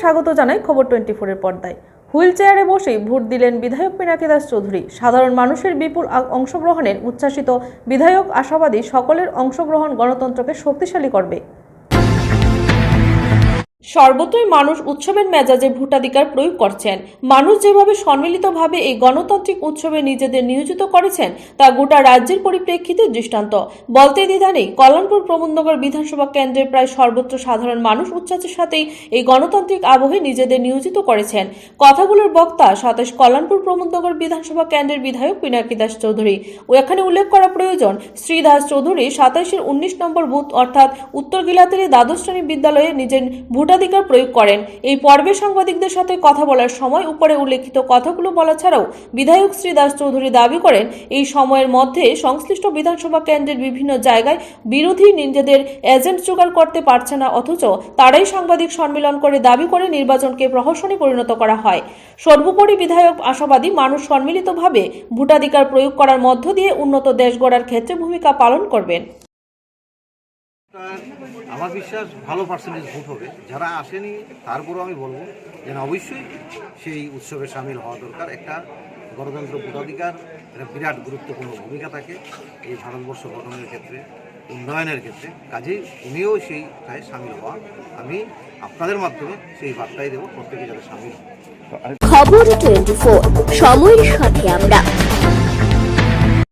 স্বাগত জানাই খবর টোয়েন্টি ফোরের পর্দায়। হুইল চেয়ারে বসেই ভোট দিলেন বিধায়ক পিনাকি দাস চৌধুরী। সাধারণ মানুষের বিপুল অংশগ্রহণের উচ্ছ্বাসিত বিধায়ক আশাবাদী সকলের অংশগ্রহণ গণতন্ত্রকে শক্তিশালী করবে। সর্বত্রই মানুষ উৎসবের মেজাজে ভোটাধিকার প্রয়োগ করছেন। মানুষ যেভাবে সম্মিলিতভাবে এই গণতান্ত্রিক উৎসবে নিজেদের নিয়োজিত করেছেন, তা গোটা রাজ্যের পরিপ্রেক্ষিতে দৃষ্টান্ত। বলতে দ্বিধা নেই, কল্যাণপুর প্রমোদনগর বিধানসভা কেন্দ্রের প্রায় সর্বত্র সাধারণ মানুষ উচ্ছ্বাসের সাথেই এই গণতান্ত্রিক আবহে নিজেদের নিয়োজিত করেছেন। কথাগুলোর বক্তা সাতাশ কল্যাণপুর প্রমোদনগর বিধানসভা কেন্দ্রের বিধায়ক পিনাকি দাস চৌধুরী। ও এখানে উল্লেখ করা প্রয়োজন শ্রী দাস চৌধুরী সাতাইশের উনিশ নম্বর বুথ অর্থাৎ উত্তর গিলাতের দ্বাদশ শ্রেণি বিদ্যালয়ে নিজের ভোটাধিকার প্রয়োগ করেন। এই পর্বে সাংবাদিকদের সাথে কথা বলার সময় উপরে উল্লেখিত কথাগুলো বলা ছাড়াও বিধায়ক শ্রী দাস চৌধুরী দাবি করেন, এই সময়ের মধ্যে সংশ্লিষ্ট বিধানসভা কেন্দ্রের বিভিন্ন জায়গায় বিরোধী নিজেদের এজেন্ট জোগাড় করতে পারছে না, অথচ তারাই সাংবাদিক সম্মেলন করে দাবি করে নির্বাচনকে প্রহসনে পরিণত করা হয়। সর্বোপরি বিধায়ক আশাবাদী মানুষ সম্মিলিতভাবে ভোটাধিকার প্রয়োগ করার মধ্য দিয়ে উন্নত দেশ গড়ার ক্ষেত্রে ভূমিকা পালন করবেন। আমার বিশ্বাস ভালো পার্সেন্টেজ ভোট হবে। যারা আসেনি, তারপরেও আমি বলব যেন অবশ্যই সেই উৎসবে সামিল হওয়া দরকার। একটা গণতন্ত্র ভোটাধিকার, একটা বিরাট গুরুত্বপূর্ণ ভূমিকা থাকে এই ভারতবর্ষ গঠনের ক্ষেত্রে, উন্নয়নের ক্ষেত্রে। কাজেই উনিও সেইটায় সামিল হওয়া। আমি আপনাদের মাধ্যমে সেই বার্তাই দেবো, প্রত্যেকে যাতে সামিল খবর টোয়েন্টি ফোর, সময়ের সাথে আমরা।